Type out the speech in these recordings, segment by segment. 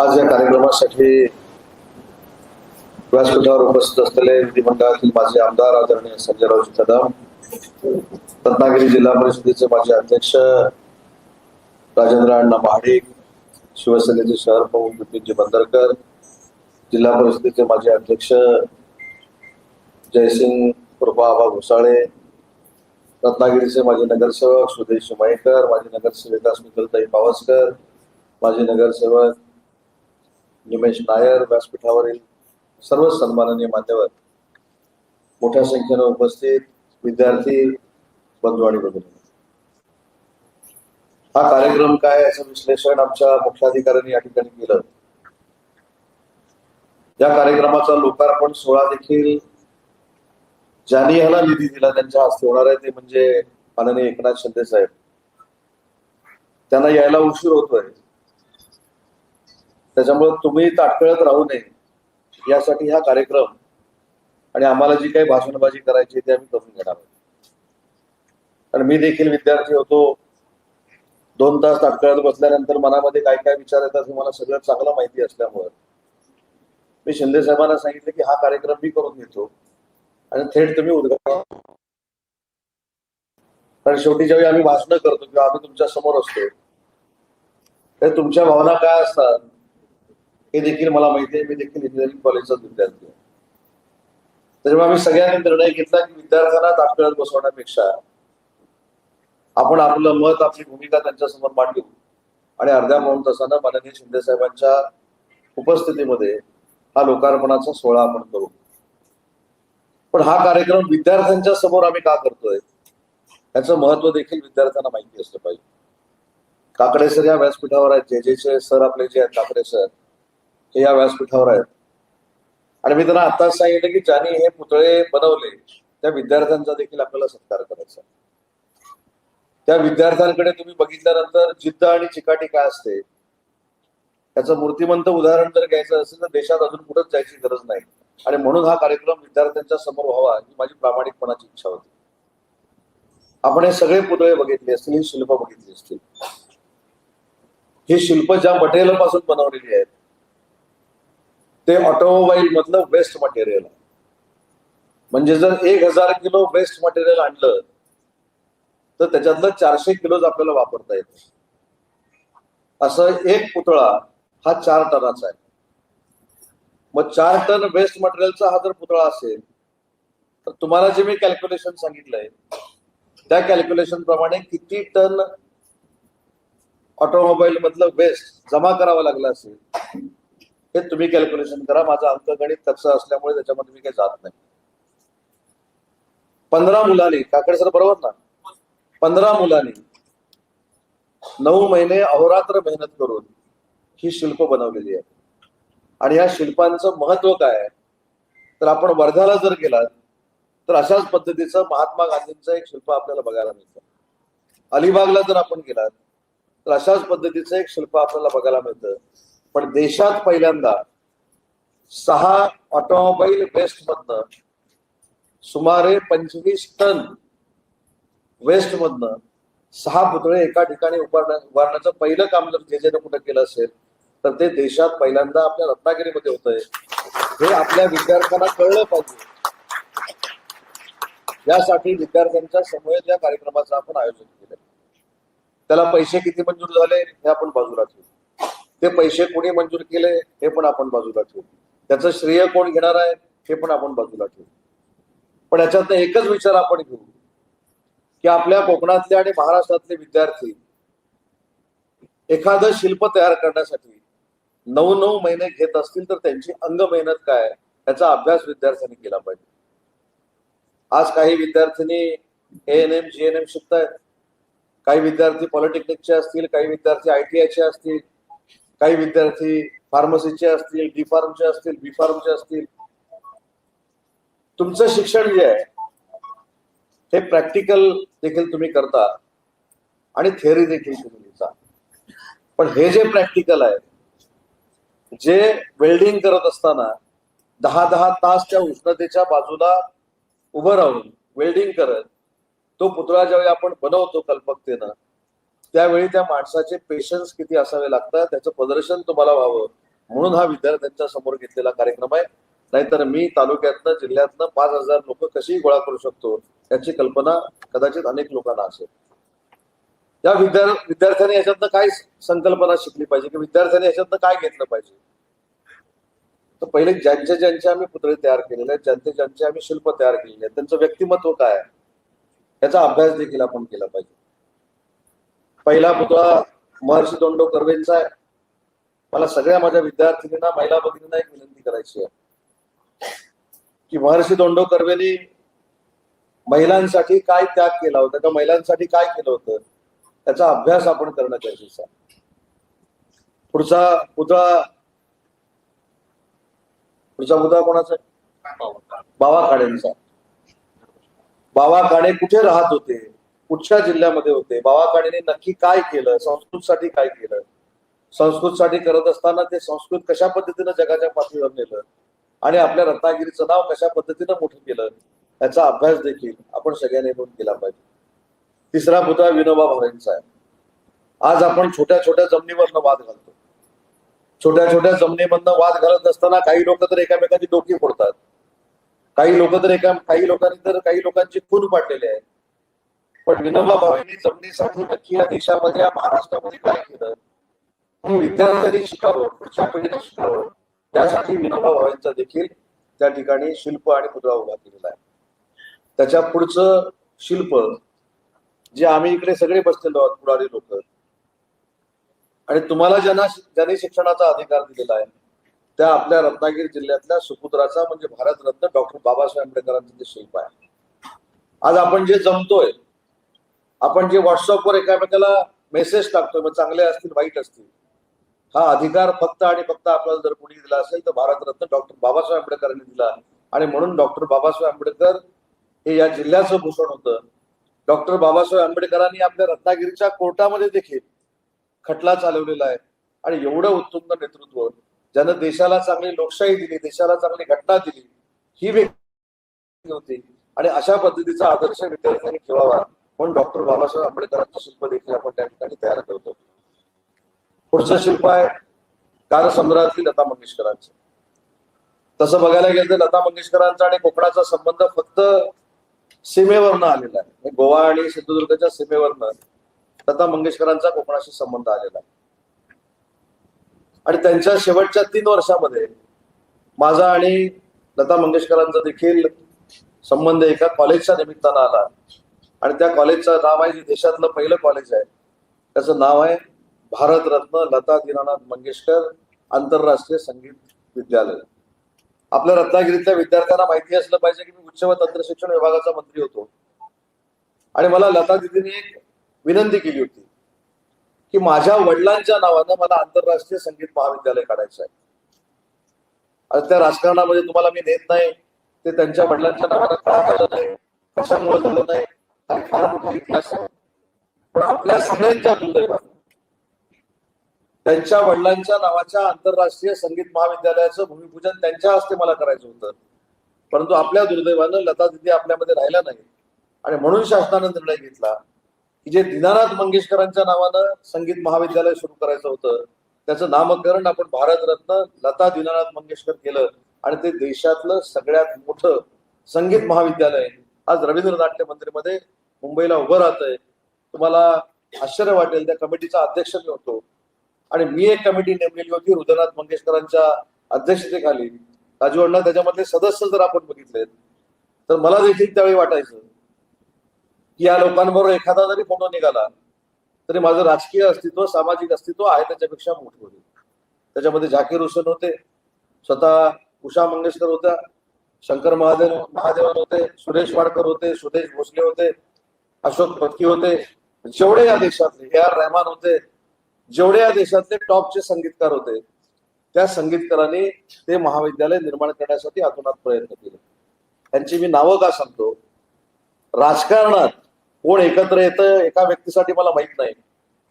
आज या कार्यक्रमासाठी व्यासपीठावर उपस्थित असलेले विधिमंडळातील माझे आमदार आदरणीय संजयरावजी कदम रत्नागिरी जिल्हा परिषदेचे माजी अध्यक्ष राजेंद्र अण्णा महाडिक शिवसेनेचे शहर प्रमुख बिपिनजी बंदरकर जिल्हा परिषदेचे माजी अध्यक्ष जयसिंग कृपा आबा घोसाळे रत्नागिरीचे माजी नगरसेवक सुदेश मयेकर माजी नगरसेविका स्मितलताई पावसकर माजी नगरसेवक निमेश नायर व्यासपीठावरील सर्व सन्माननीय मान्यवर मोठ्या संख्येनं उपस्थित विद्यार्थी बंधू आणि बंधू. हा कार्यक्रम काय याचं विश्लेषण आमच्या मुख्याधिकाऱ्यांनी या ठिकाणी केलं. या कार्यक्रमाचा लोकार्पण सोहळा देखील ज्यांनी ह्याला निधी दिला त्यांच्या हस्ते होणार आहे ते म्हणजे माननीय एकनाथ शिंदे साहेब. त्यांना यायला उशीर होतोय. त्याच्यामुळे तुम्ही ताटकळत राहू नये. यासाठी हा कार्यक्रम आणि आम्हाला जी काही भाषणबाजी करायची ते आम्ही करून घेणार आहोत. आणि मी देखील विद्यार्थी होतो. दोन तास ताटकळत बसल्यानंतर मनामध्ये काय काय विचार येतात हे मला सगळं चांगलं माहिती असल्यामुळं मी शिंदे साहेबांना सांगितलं की हा कार्यक्रम मी करून घेतो. आणि थेट तुम्ही उद्घाटन कारण शेवटी ज्यावेळी आम्ही भाषणं करतो किंवा आम्ही तुमच्यासमोर असतो तर तुमच्या भावना काय असतात? हे देखील मला माहिती आहे. मी देखील इंजिनिअरिंग कॉलेजचा विद्यार्थी आहे. त्याच्यामुळे आम्ही सगळ्यांनी निर्णय घेतला की विद्यार्थ्यांना ताटकळत बसवण्यापेक्षा आपण आपलं मत आपली भूमिका त्यांच्यासमोर मांडू. आणि अर्ध्या पाऊण तासानं माननीय शिंदे साहेबांच्या उपस्थितीमध्ये हा लोकार्पणाचा सोहळा आपण करू. पण हा कार्यक्रम विद्यार्थ्यांच्या समोर आम्ही का करतोय? याचं महत्त्व देखील विद्यार्थ्यांना माहिती असलं पाहिजे. काकडे सर या व्यासपीठावर आहेत. जे जे सर आपले जे आहेत काकडे सर हे या व्यासपीठावर आहेत. आणि मी त्यांना आताच सांगितलं की ज्यांनी हे पुतळे बनवले त्या विद्यार्थ्यांचा देखील आपल्याला सत्कार करायचा. त्या विद्यार्थ्यांकडे तुम्ही बघितल्यानंतर जिद्द आणि चिकाटी काय असते? त्याचं मूर्तिमंत उदाहरण जर घ्यायचं असेल तर देशात अजून कुठंच जायची गरज नाही. आणि म्हणून हा कार्यक्रम विद्यार्थ्यांच्या समोर व्हावा ही माझी प्रामाणिकपणाची इच्छा होती. आपण हे सगळे पुतळे बघितले असतील ही शिल्प बघितली असतील. ही शिल्प ज्या मटेरियलपासून बनवलेली आहेत ते ऑटोमोबाईल मधलं वेस्ट मटेरियल आहे. म्हणजे जर एक हजार किलो वेस्ट मटेरियल आणलं तर त्याच्यातलं चारशे किलोज आपल्याला वापरता येत असं एक पुतळा हा चार टनाचा आहे. मग चार टन वेस्ट मटेरियलचा हा जर पुतळा असेल तर तुम्हाला जे मी कॅल्क्युलेशन सांगितलंय त्या कॅल्क्युलेशन प्रमाणे किती टन ऑटोमोबाईल मधलं वेस्ट जमा करावं लागलं असेल हे तुम्ही कॅल्क्युलेशन करा. माझं अंकगणित तसं असल्यामुळे त्याच्यामध्ये मी काही जात नाही. पंधरा मुलांनी काकडे सर बरोबर ना? पंधरा मुलांनी नऊ महिने अहोरात्र मेहनत करून ही शिल्प बनवलेली आहे. आणि या शिल्पांचं महत्त्व काय आहे? तर आपण वर्ध्याला जर गेलात तर अशाच पद्धतीचं महात्मा गांधींचं एक शिल्प आपल्याला बघायला मिळतं. अलिबागला जर आपण गेलात तर अशाच पद्धतीचं एक शिल्प आपल्याला बघायला मिळतं. पण देशात पहिल्यांदा सहा ऑटोमोबाईल वेस्ट मधन सुमारे पंचवीस टन वेस्ट मधन सहा पुतळे एका ठिकाणी उभारण्या उभारण्याचं पहिलं काम जर जे कुठं केलं असेल तर ते देशात पहिल्यांदा आपल्या रत्नागिरीमध्ये होतंय. हे आपल्या विद्यार्थ्यांना कळलं पाहिजे. यासाठी विद्यार्थ्यांच्या समवेत या कार्यक्रमाचं आपण आयोजन केलं त्याला पैसे किती मंजूर झाले हे आपण बाजूला ठेवू. ते पैसे कोणी मंजूर केले हे पण आपण बाजूला ठेवू. त्याचं श्रेय कोण घेणार आहे हे पण आपण बाजूला ठेवू. पण याच्यात एकच विचार आपण घेऊ की आपल्या कोकणातले आणि महाराष्ट्रातले विद्यार्थी एखादं शिल्प तयार करण्यासाठी नऊ नऊ महिने घेत असतील तर त्यांची अंग मेहनत काय आहे याचा अभ्यास विद्यार्थ्यांनी केला पाहिजे. आज काही विद्यार्थ्यांनी A N M G N M शिकतायत. काही विद्यार्थी पॉलिटेक्निकचे असतील काही विद्यार्थी आय टी आयचे असतील काही विद्यार्थी फार्मसीचे असतील डी फार्मचे असतील बी फार्मचे असतील. तुमचं शिक्षण जे आहे हे प्रॅक्टिकल देखील तुम्ही करता आणि थेअरी देखील तुम्ही लिहिता. पण हे जे प्रॅक्टिकल आहे जे वेल्डिंग करत असताना दहा दहा तास त्या उष्णतेच्या बाजूला उभं राहून वेल्डिंग करत तो पुतळा ज्यावेळी आपण बनवतो कल्पकतेनं त्यावेळी त्या माणसाचे पेशन्स किती असावे लागतात त्याचं प्रदर्शन तुम्हाला व्हावं. म्हणून हा विद्यार्थ्यांच्या समोर घेतलेला कार्यक्रम आहे. नाहीतर मी तालुक्यातनं जिल्ह्यातनं पाच हजार लोक कशी गोळा करू शकतो याची कल्पना कदाचित अनेक लोकांना असेल. या विद्यार्थ्यांनी याच्यातनं काय संकल्पना शिकली पाहिजे की विद्यार्थ्यांनी याच्यातनं काय घेतलं पाहिजे? तर पहिले ज्यांचे ज्यांचे आम्ही पुतळे तयार केलेले आहेत ज्यांचे ज्यांचे आम्ही शिल्प तयार केलेले आहेत त्यांचं व्यक्तिमत्व काय आहे? याचा अभ्यास देखील आपण केला पाहिजे. पहिला पुतळा महर्षी दोंडो कर्वेंचा आहे. मला सगळ्या माझ्या विद्यार्थिनींना महिला भगिनींना एक विनंती करायची आहे. की महर्षी दोंडो कर्वेने महिलांसाठी काय त्याग केला होता किंवा महिलांसाठी काय केलं होतं त्याचा अभ्यास आपण करणं गरजेचं आहे. पुढचा पुतळा पुढचा पुतळा कोणाचा बावा खाडेंचा. बावा खाडे कुठे राहत होते? कुठच्या जिल्ह्यामध्ये होते? बावा नक्की काय केलं? संस्कृतसाठी काय केलं? संस्कृतसाठी करत असताना ते संस्कृत कशा पद्धतीनं जगाच्या पातळीवर नेलं? आणि आपल्या रत्नागिरीचं नाव कशा पद्धतीनं मोठं केलं? याचा अभ्यास देखील आपण सगळ्यांनी मिळून केला पाहिजे. तिसरा मुद्दा विनोबा भावेंचा आहे. आज आपण छोट्या छोट्या जमिनीवरनं वाद घालतो. छोट्या छोट्या जमिनीमधनं वाद घालत असताना काही लोक तर एकामेकांची डोकी फोडतात. काही लोक तर एका काही लोकांनी तर काही लोकांची खून पाडलेली आहे. पण विनोबा भावेंनी नक्की या देशामध्ये या महाराष्ट्रामध्ये काय केलं? विद्यार्थ्यांनी शिकावं पुढच्या पिढीने शिकावं. त्यासाठी विनोबा भावेंचा देखील त्या ठिकाणी शिल्प आणि पुतळा उभा केलेला आहे. त्याच्या पुढचं शिल्प जे आम्ही इकडे सगळे बसलेलो आहोत पुढारी लोक आणि तुम्हाला ज्यांना ज्यांनी शिक्षणाचा अधिकार दिलेला आहे त्या आपल्या रत्नागिरी जिल्ह्यातल्या सुपुत्राचा म्हणजे भारतरत्न डॉक्टर बाबासाहेब आंबेडकरांचं ते शिल्प आहे. आज आपण जे जमतोय आपण जे व्हॉट्सअपवर एकामेकाला मेसेज टाकतोय मग चांगले असतील वाईट असतील. हा अधिकार फक्त आणि फक्त आपल्याला जर कोणी दिला असेल तर भारतरत्न डॉक्टर बाबासाहेब आंबेडकरांनी दिला. आणि म्हणून डॉक्टर बाबासाहेब आंबेडकर हे या जिल्ह्याचं भूषण होतं. डॉक्टर बाबासाहेब आंबेडकरांनी आपल्या रत्नागिरीच्या कोर्टामध्ये देखील खटला चालवलेला आहे. आणि एवढं उत्तुंग नेतृत्व ज्यानं देशाला चांगली लोकशाही दिली देशाला चांगली घटना दिली ही व्यक्ती होती. आणि अशा पद्धतीचा आदर्श विद्यार्थ्यांनी ठेवावा. पण डॉक्टर बाबासाहेब आंबेडकरांचं शिल्प देखील आपण त्या ठिकाणी तयार करतो. पुढचं शिल्प आहे कारसम्राटली लता मंगेशकरांचं. तसं बघायला गेलं तर लता मंगेशकरांचा आणि कोकणाचा संबंध फक्त सीमेवरनं आलेला आहे. म्हणजे गोवा आणि सिंधुदुर्गच्या सीमेवरनं लता मंगेशकरांचा कोकणाशी संबंध आलेला आहे. आणि त्यांच्या शेवटच्या तीन वर्षामध्ये माझा आणि लता मंगेशकरांचा देखील संबंध एका कॉलेजच्या निमित्तानं आला. आणि त्या कॉलेजचं नाव आहे जे देशातलं पहिलं कॉलेज आहे. त्याचं नाव आहे भारतरत्न लता दीनानाथ मंगेशकर आंतरराष्ट्रीय संगीत विद्यालय. आपल्या रत्नागिरीतल्या विद्यार्थ्यांना माहिती असलं पाहिजे की मी उच्च व तंत्र शिक्षण विभागाचा मंत्री होतो. आणि मला लता दिदीने एक विनंती केली होती की माझ्या वडिलांच्या नावानं मला आंतरराष्ट्रीय संगीत महाविद्यालय काढायचं आहे. आता त्या राजकारणामध्ये तुम्हाला मी नेत नाही. ते त्यांच्या वडिलांच्या नावानं का झालं नाही. कशामुळे झालं नाही? फार मोठा इतिहास आहे पण आपल्या सगळ्यांच्या दुर्दैवानं त्यांच्या वडिलांच्या नावाच्या आंतरराष्ट्रीय संगीत महाविद्यालयाचं भूमिपूजन त्यांच्या हस्ते मला करायचं होतं. परंतु आपल्या दुर्दैवानं लता दिदी आपल्यामध्ये राहिल्या नाही. आणि म्हणून शासनानं निर्णय घेतला की जे दीनानाथ मंगेशकरांच्या नावानं संगीत महाविद्यालय सुरू करायचं होतं त्याचं नामकरण आपण भारतरत्न लता दीनानाथ मंगेशकर केलं आणि ते देशातलं सगळ्यात मोठं संगीत महाविद्यालय आज रवींद्र नाट्य मंदिरमध्ये मुंबईला उभं राहतंय. तुम्हाला आश्चर्य वाटेल त्या कमिटीचा अध्यक्ष मी होतो. आणि मी एक कमिटी नेमलेली होती हृदयनाथ मंगेशकरांच्या अध्यक्षतेखाली. राजू अण्णा त्याच्यामधले सदस्य जर आपण बघितले तर मला देखील त्यावेळी वाटायचं की या लोकांबरोबर एखादा जरी फोटो निघाला तरी माझं राजकीय अस्तित्व सामाजिक अस्तित्व आहे त्याच्यापेक्षा मोठं होते त्याच्यामध्ये झाकीर हुसेन होते स्वतः उषा मंगेशकर होत्या शंकर महादेव महादेवन होते सुरेश वाडकर होते सुदेश भोसले होते अशोक पत्की होते. जेवढे या देशातले ए आर रहमान होते जेवढे या देशातले टॉपचे संगीतकार होते त्या संगीतकारांनी ते महाविद्यालय निर्माण करण्यासाठी अतोनात प्रयत्न केले. त्यांची मी नावं का सांगतो? राजकारणात कोण एकत्र येतं एका व्यक्तीसाठी मला माहीत नाही.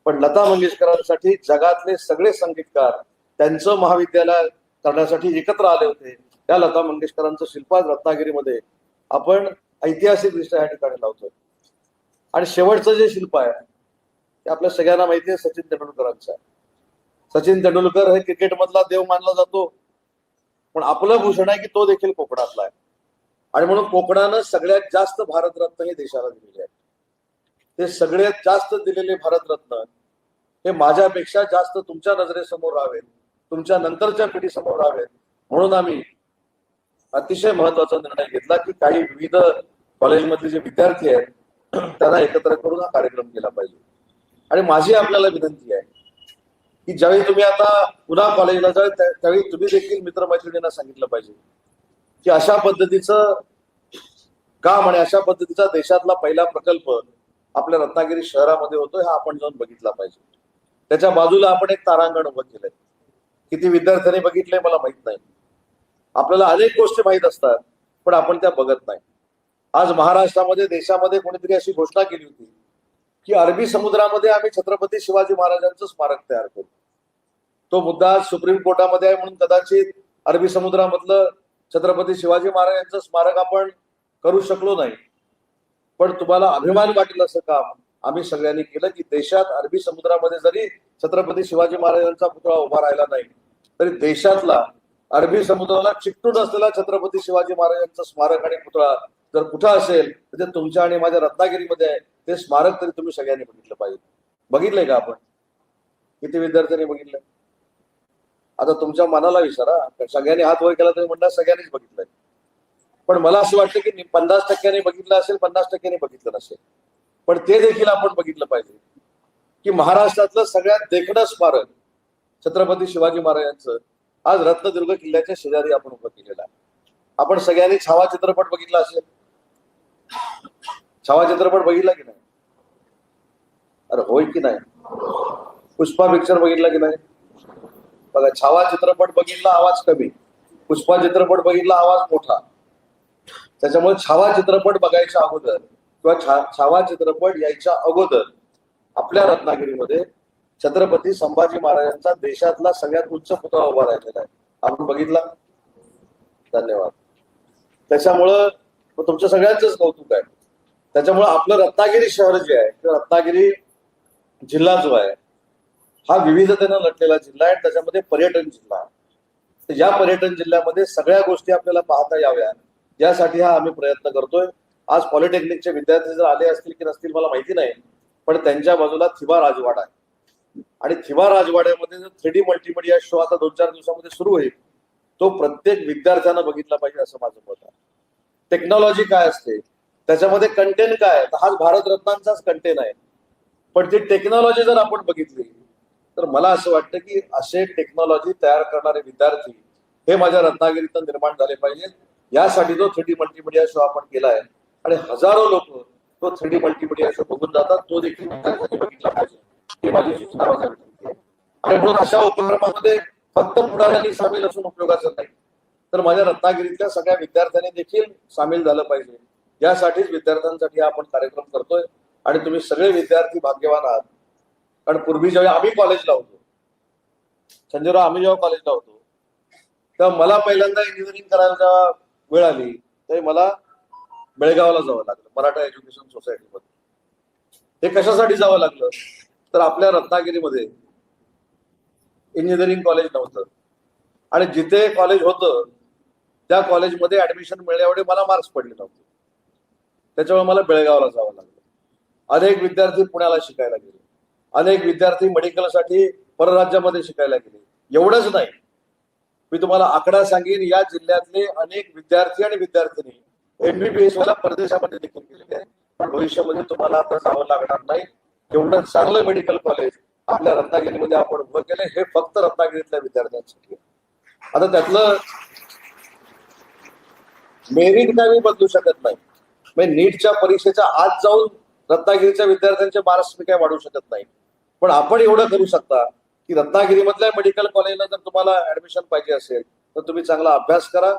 पण लता मंगेशकरांसाठी जगातले सगळे संगीतकार त्यांचं महाविद्यालय करण्यासाठी एकत्र आले होते. त्या लता मंगेशकरांचं शिल्पात रत्नागिरीमध्ये आपण ऐतिहासिक दृष्ट्या या ठिकाणी लावतोय. आणि शेवटचं जे शिल्प आहे ते आपल्या सगळ्यांना माहिती आहे सचिन तेंडुलकरांचं. आहे सचिन तेंडुलकर हे क्रिकेटमधला देव मानला जातो. पण आपलं भूषण आहे की तो देखील कोकणातला आहे. आणि म्हणून कोकणानं सगळ्यात जास्त भारतरत्न हे देशाला दिलेले आहेत. ते सगळ्यात जास्त दिलेले भारतरत्न हे माझ्यापेक्षा जास्त तुमच्या नजरेसमोर राहावेत तुमच्या नंतरच्या पिढीसमोर राहावेत. म्हणून आम्ही अतिशय महत्त्वाचा निर्णय घेतला की काही विविध कॉलेजमधले जे विद्यार्थी आहेत त्यांना एकत्र करून हा कार्यक्रम केला पाहिजे. आणि माझी आपल्याला विनंती आहे की ज्यावेळी तुम्ही आता पुन्हा कॉलेजला जाल त्यावेळी तुम्ही देखील मित्रमैत्रिणींना सांगितलं पाहिजे की अशा पद्धतीचं काम आणि अशा पद्धतीचा देशातला पहिला प्रकल्प आपल्या रत्नागिरी शहरामध्ये होतोय हा आपण जाऊन बघितला पाहिजे. त्याच्या बाजूला आपण एक तारांगण उभं केलंय. किती विद्यार्थ्यांनी बघितलंय मला माहीत नाही. आपल्याला अनेक गोष्टी माहीत असतात पण आपण त्या बघत नाही. आज महाराष्ट्रामध्ये देशामध्ये कोणीतरी अशी घोषणा केली होती की अरबी समुद्रामध्ये आम्ही छत्रपती शिवाजी महाराजांचं स्मारक तयार करू. तो मुद्दा सुप्रीम कोर्टामध्ये आहे म्हणून कदाचित अरबी समुद्रामधलं छत्रपती शिवाजी महाराजांचं स्मारक आपण करू शकलो नाही. पण तुम्हाला अभिमान वाटेल असं काम आम्ही सगळ्यांनी केलं की देशात अरबी समुद्रामध्ये जरी छत्रपती शिवाजी महाराजांचा पुतळा उभा राहिला नाही तरी देशातला अरबी समुद्राला चिकटून असलेला छत्रपती शिवाजी महाराजांचं स्मारक आणि पुतळा जर कुठं असेल तर ते तुमच्या आणि माझ्या रत्नागिरीमध्ये आहे. ते स्मारक तरी तुम्ही सगळ्यांनी बघितलं पाहिजे. बघितलंय का आपण? किती विद्यार्थ्यांनी बघितलं? आता तुमच्या मनाला विचारा. सगळ्यांनी हात वर केला तरी म्हणणार सगळ्यांनीच बघितलंय. पण मला असं वाटतं की पन्नास टक्क्यांनी बघितलं असेल पन्नास टक्क्यांनी बघितलं नसेल. पण ते देखील आपण बघितलं पाहिजे. की महाराष्ट्रातलं सगळ्यात देखणं स्मारक छत्रपती शिवाजी महाराजांचं आज रत्नदुर्ग किल्ल्याच्या शेजारी आपण उभं केलेलं आहे. आपण सगळ्यांनी छावा चित्रपट बघितला असेल? छावा चित्रपट बघितला की नाही? अरे होय की नाही? पुष्पा पिक्चर बघितला की नाही? बघा छावा चित्रपट बघितला आवाज कमी. पुष्पा चित्रपट बघितला आवाज मोठा. त्याच्यामुळे छावा चित्रपट बघायच्या अगोदर किंवा छा छावा चित्रपट यायच्या अगोदर आपल्या रत्नागिरीमध्ये छत्रपती संभाजी महाराजांचा देशातला सगळ्यात उच्च पुतळा उभा राहिलेला आहे. आपण बघितला? धन्यवाद. त्याच्यामुळं तुमचं तुमच्या सगळ्यांचंच कौतुक आहे. त्याच्यामुळं आपलं रत्नागिरी शहर जे आहे किंवा रत्नागिरी जिल्हा जो आहे हा विविधतेनं लटलेला जिल्हा आहे त्याच्यामध्ये पर्यटन जिल्हा आहे. या पर्यटन जिल्ह्यामध्ये सगळ्या गोष्टी आपल्याला पाहता याव्या. यासाठी हा आम्ही प्रयत्न करतोय. आज पॉलिटेक्निकचे विद्यार्थी जर आले असतील की नसतील मला माहिती नाही पण त्यांच्या बाजूला थिबा राजवाडा आहे. आणि थिवा राजवाड्यामध्ये जो थ्री डी मल्टीमिडिया शो आता दोन चार दिवसामध्ये सुरू होईल तो प्रत्येक विद्यार्थ्यानं बघितला पाहिजे असं माझं मत आहे. टेक्नॉलॉजी काय असते? त्याच्यामध्ये कंटेंट काय तर हाच भारतरत्नांचाच कंटेंट आहे. पण ती टेक्नॉलॉजी जर आपण बघितली तर मला असं वाटतं की असे टेक्नॉलॉजी तयार करणारे विद्यार्थी हे माझ्या रत्नागिरीतून निर्माण झाले पाहिजेत यासाठी जो थ्री डी मल्टीमिडिया शो आपण केलाय आणि हजारो लोक तो थ्री डी मल्टीमिडिया शो बघून जातात. तो देखील बघितला पाहिजे. ही माझी सूचना आणि म्हणून अशा उपक्रमामध्ये फक्त पुढाऱ्यांनी सामील असून उपयोगाचं नाही. तर माझ्या रत्नागिरीतल्या सगळ्या विद्यार्थ्यांनी देखील सामील झालं पाहिजे. यासाठीच विद्यार्थ्यांसाठी आपण कार्यक्रम करतोय आणि तुम्ही सगळे विद्यार्थी भाग्यवान आहात. कारण पूर्वी जेव्हा आम्ही कॉलेजला होतो संजयराव आम्ही जेव्हा कॉलेजला होतो तेव्हा मला पहिल्यांदा इंजिनिअरिंग करायला जेव्हा वेळ आली ते मला बेळगावला जावं लागलं मराठा एज्युकेशन सोसायटीमध्ये हे कशासाठी जावं लागलं? तर आपल्या रत्नागिरीमध्ये इंजिनिअरिंग कॉलेज नव्हतं. आणि जिथे कॉलेज होतं त्या कॉलेजमध्ये ऍडमिशन मिळण्यावेळी मला मार्क्स पडले नव्हते. त्याच्यामुळे मला बेळगावला जावं लागलं. अनेक विद्यार्थी पुण्याला शिकायला गेले. अनेक विद्यार्थी मेडिकलसाठी परराज्यामध्ये शिकायला गेले. एवढंच नाही. मी तुम्हाला आकडा सांगेन या जिल्ह्यातले अनेक विद्यार्थी आणि विद्यार्थिनी एमबीबीएस वाला परदेशामध्ये देखील गेलेले आहे पण भविष्यामध्ये तुम्हाला आता जावं लागणार नाही. एवढं चांगलं मेडिकल कॉलेज आपल्या रत्नागिरीमध्ये आपण उभं केलं हे फक्त रत्नागिरीतल्या विद्यार्थ्यांसाठी आता त्यातलं मेरिट काय मी बदलू शकत नाही. म्हणजे नीटच्या परीक्षेच्या आत जाऊन रत्नागिरीच्या विद्यार्थ्यांचे मार्क्स मी काय वाढवू शकत नाही. पण आपण एवढं करू शकता की रत्नागिरीमधल्या मेडिकल कॉलेजला जर तुम्हाला ऍडमिशन पाहिजे असेल तर तुम्ही चांगला अभ्यास करा.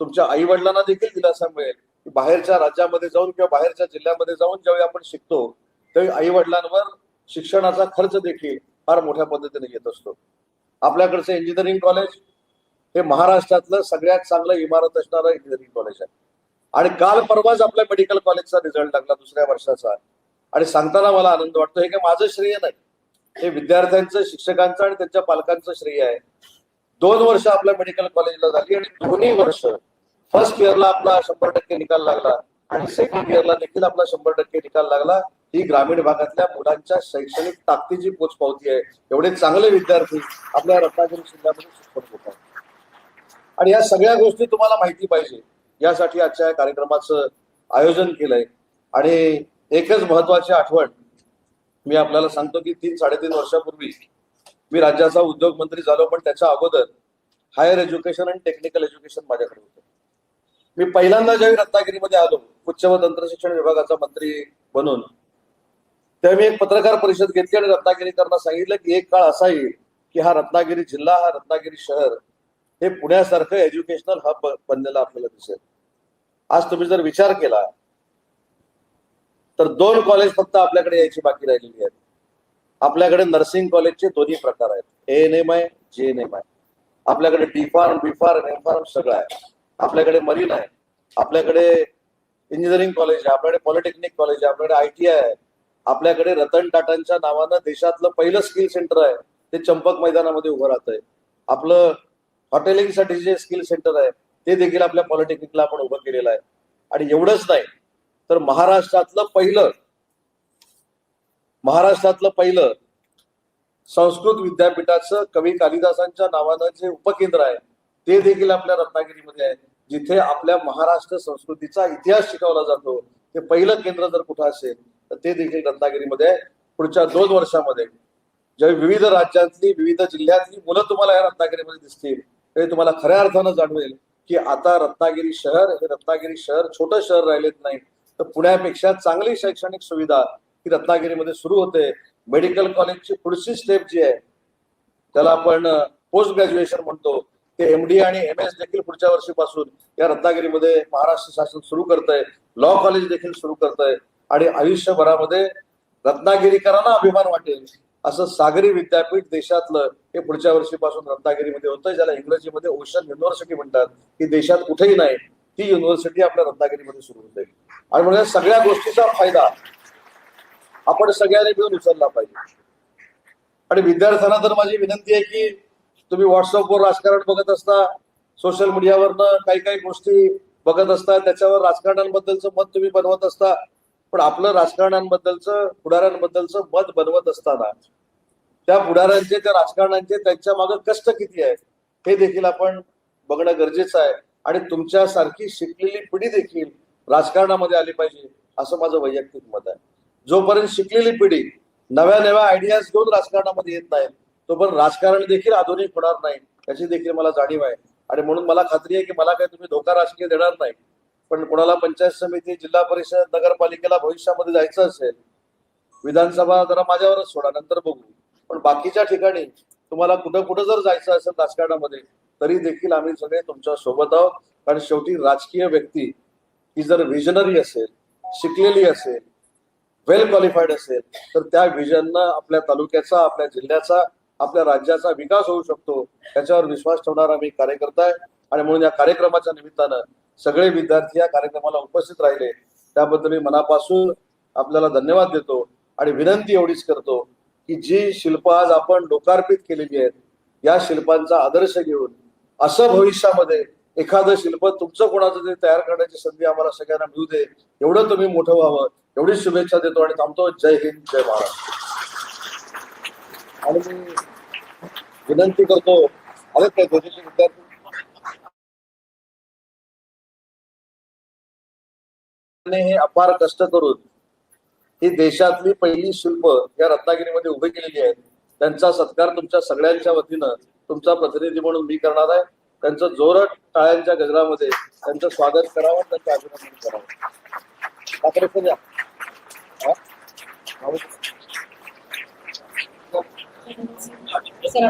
तुमच्या आई वडिलांना देखील दिलासा मिळेल. की बाहेरच्या राज्यामध्ये जाऊन किंवा बाहेरच्या जिल्ह्यामध्ये जाऊन ज्यावेळी आपण शिकतो त्यावेळी आई वडिलांवर शिक्षणाचा खर्च देखील फार मोठ्या पद्धतीने येत असतो. आपल्याकडचं इंजिनिअरिंग कॉलेज हे महाराष्ट्रातलं सगळ्यात चांगलं इमारत असणारं इंजिनिअरिंग कॉलेज आहे. आणि काल परवाच आपल्या मेडिकल कॉलेजचा रिझल्ट लागला दुसऱ्या वर्षाचा. आणि सांगताना मला आनंद वाटतो हे काय माझं श्रेय नाही. हे विद्यार्थ्यांचं शिक्षकांचं आणि त्यांच्या पालकांचं श्रेय आहे. दोन वर्ष आपल्या मेडिकल कॉलेजला झाली आणि दोन्ही वर्ष फर्स्ट इयरला आपला शंभर टक्के निकाल लागला आणि सेकंड इयरला देखील आपला शंभर टक्के निकाल लागला. ही ग्रामीण भागातल्या मुलांच्या शैक्षणिक ताकदीची पोचपावती आहे एवढे चांगले विद्यार्थी आपल्या रत्नागिरी जिल्ह्यामध्ये शिक्षण होत आहेत. आणि या सगळ्या गोष्टी तुम्हाला माहिती पाहिजे. यासाठी आजच्या या कार्यक्रमाचं आयोजन केलंय. आणि एकच महत्वाची आठवण मी आपल्याला सांगतो की तीन साडेतीन वर्षापूर्वी मी राज्याचा उद्योग मंत्री झालो पण त्याच्या अगोदर हायर एज्युकेशन आणि टेक्निकल एज्युकेशन माझ्याकडे होतं. मी पहिल्यांदा ज्यावेळी रत्नागिरीमध्ये आलो उच्च व तंत्रशिक्षण विभागाचा मंत्री बनून तेव्हा मी एक पत्रकार परिषद घेतली आणि रत्नागिरीकरांना सांगितलं की एक काळ असा येईल की हा रत्नागिरी जिल्हा हा रत्नागिरी शहर हे पुण्यासारखं एज्युकेशनल हब बनलेला आपल्याला दिसेल. आज तुम्ही जर विचार केला तर दोन कॉलेज फक्त आपल्याकडे यायची बाकी राहिलेली आहेत. आपल्याकडे नर्सिंग कॉलेजचे दोन्ही प्रकार आहेत. A N M I J N M I आपल्याकडे D pharm B pharm M pharm सगळं आहे. आपल्याकडे मरीन आहे. आपल्याकडे इंजिनिअरिंग कॉलेज आहे. आपल्याकडे पॉलिटेक्निक कॉलेज आहे. आपल्याकडे आय टी आय आहे. आपल्याकडे रतन टाटांच्या नावानं देशातलं पहिलं स्किल सेंटर आहे. ते चंपक मैदानामध्ये उभं राहत आहे आपलं हॉटेलिंगसाठी जे स्किल सेंटर आहे ते देखील आपल्या पॉलिटेक्निकला आपण उभं केलेलं आहे. आणि एवढंच नाही तर महाराष्ट्रातलं पहिलं महाराष्ट्रातलं पहिलं संस्कृत विद्यापीठाचं कवी कालिदासांच्या नावानं जे उपकेंद्र आहे ते देखील आपल्या रत्नागिरीमध्ये आहे. जिथे आपल्या महाराष्ट्र संस्कृतीचा इतिहास शिकवला जातो ते पहिलं केंद्र जर कुठं असेल तर ते देखील रत्नागिरीमध्ये पुढच्या दोन वर्षामध्ये ज्यावेळी विविध राज्यातली विविध जिल्ह्यातली मुलं तुम्हाला या रत्नागिरीमध्ये दिसतील. त्यावेळी तुम्हाला खऱ्या अर्थानं जाणवेल की आता रत्नागिरी शहर हे रत्नागिरी शहर छोटं शहर राहिलेत नाही. तर पुण्यापेक्षा चांगली शैक्षणिक सुविधा ही रत्नागिरीमध्ये सुरू होते. मेडिकल कॉलेजची पुढची स्टेप जी आहे त्याला आपण पोस्ट ग्रॅज्युएशन म्हणतो. ते एमडी आणि एम एस देखील पुढच्या वर्षीपासून या रत्नागिरीमध्ये महाराष्ट्र शासन सुरू करत आहे लॉ कॉलेज देखील सुरू करत आहे आणि आयुष्यभरामध्ये रत्नागिरीकरांना अभिमान वाटेल. असं सागरी विद्यापीठ देशातलं हे पुढच्या वर्षीपासून रत्नागिरीमध्ये होतं ज्याला इंग्रजीमध्ये ओशन युनिव्हर्सिटी म्हणतात. की देशात कुठेही नाही ती युनिव्हर्सिटी आपल्या रत्नागिरीमध्ये सुरू होते. आणि म्हणजे सगळ्या गोष्टीचा फायदा आपण सगळ्यांनी मिळून उचलला पाहिजे. आणि विद्यार्थ्यांना तर माझी विनंती आहे की तुम्ही व्हॉट्सअपवर राजकारण बघत असता सोशल मीडियावरनं काही काही गोष्टी बघत असता त्याच्यावर राजकारणाबद्दलचं मत तुम्ही बनवत असता पण आपलं राजकारणांबद्दलचं पुढाऱ्यांबद्दलचं मत बनवत असताना त्या पुढाऱ्यांचे त्या राजकारणांचे त्यांच्या मागे कष्ट किती आहे हे देखील आपण बघणं गरजेचं आहे. आणि तुमच्यासारखी शिकलेली पिढी देखील राजकारणामध्ये आली पाहिजे असं माझं वैयक्तिक मत आहे. जोपर्यंत शिकलेली पिढी नव्या नव्या आयडियाज घेऊन राजकारणामध्ये येत नाही तोपर्यंत राजकारण देखील आधुनिक होणार नाही याची देखील मला जाणीव आहे. आणि म्हणून मला खात्री आहे की मला काही तुम्ही धोका राजकीय देणार नाही. पण कोणाला पंचायत समिती जिल्हा परिषद नगरपालिकेला भविष्यामध्ये जायचं असेल विधानसभा जरा माझ्यावरच सोडा नंतर बघू. पण बाकीच्या ठिकाणी तुम्हाला कुठं कुठं जर जायचं असेल राजकारणामध्ये तरी देखील आम्ही सगळे तुमच्यासोबत आहोत. कारण शेवटी राजकीय व्यक्ती ही जर विजनरी असेल शिकलेली असेल वेल क्वालिफाईड असेल तर त्या विजननं आपल्या तालुक्याचा आपल्या जिल्ह्याचा आपल्या राज्याचा विकास होऊ शकतो. त्याच्यावर विश्वास ठेवणारा मी कार्यकर्ता आहे. आणि म्हणून या कार्यक्रमाच्या निमित्तानं सगळे विद्यार्थी या कार्यक्रमाला उपस्थित राहिले. त्याबद्दल मी मनापासून आपल्याला धन्यवाद देतो आणि विनंती एवढीच करतो की जी शिल्प आज आपण लोकार्पित केलेली आहेत या शिल्पांचा आदर्श घेऊन असं भविष्यामध्ये एखादं शिल्प तुमचं कोणाचं ते तयार करण्याची संधी आम्हाला सगळ्यांना मिळू दे एवढं तुम्ही मोठं व्हावं. एवढीच शुभेच्छा देतो आणि थांबतो. जय हिंद जय महाराष्ट्र. आणि मी विनंती करतो अरे विद्यार्थी हे अपार कष्ट करून ही देशातली पहिली शिल्प या रत्नागिरीमध्ये उभी केलेली आहेत. त्यांचा सत्कार तुमच्या सगळ्यांच्या वतीनं तुमचा प्रतिनिधी म्हणून मी करणार आहे. त्यांचं जोरट टाळ्यांच्या गजरामध्ये त्यांचं स्वागत करावं त्यांचं अभिनंदन करावं. ठाकरे या. सर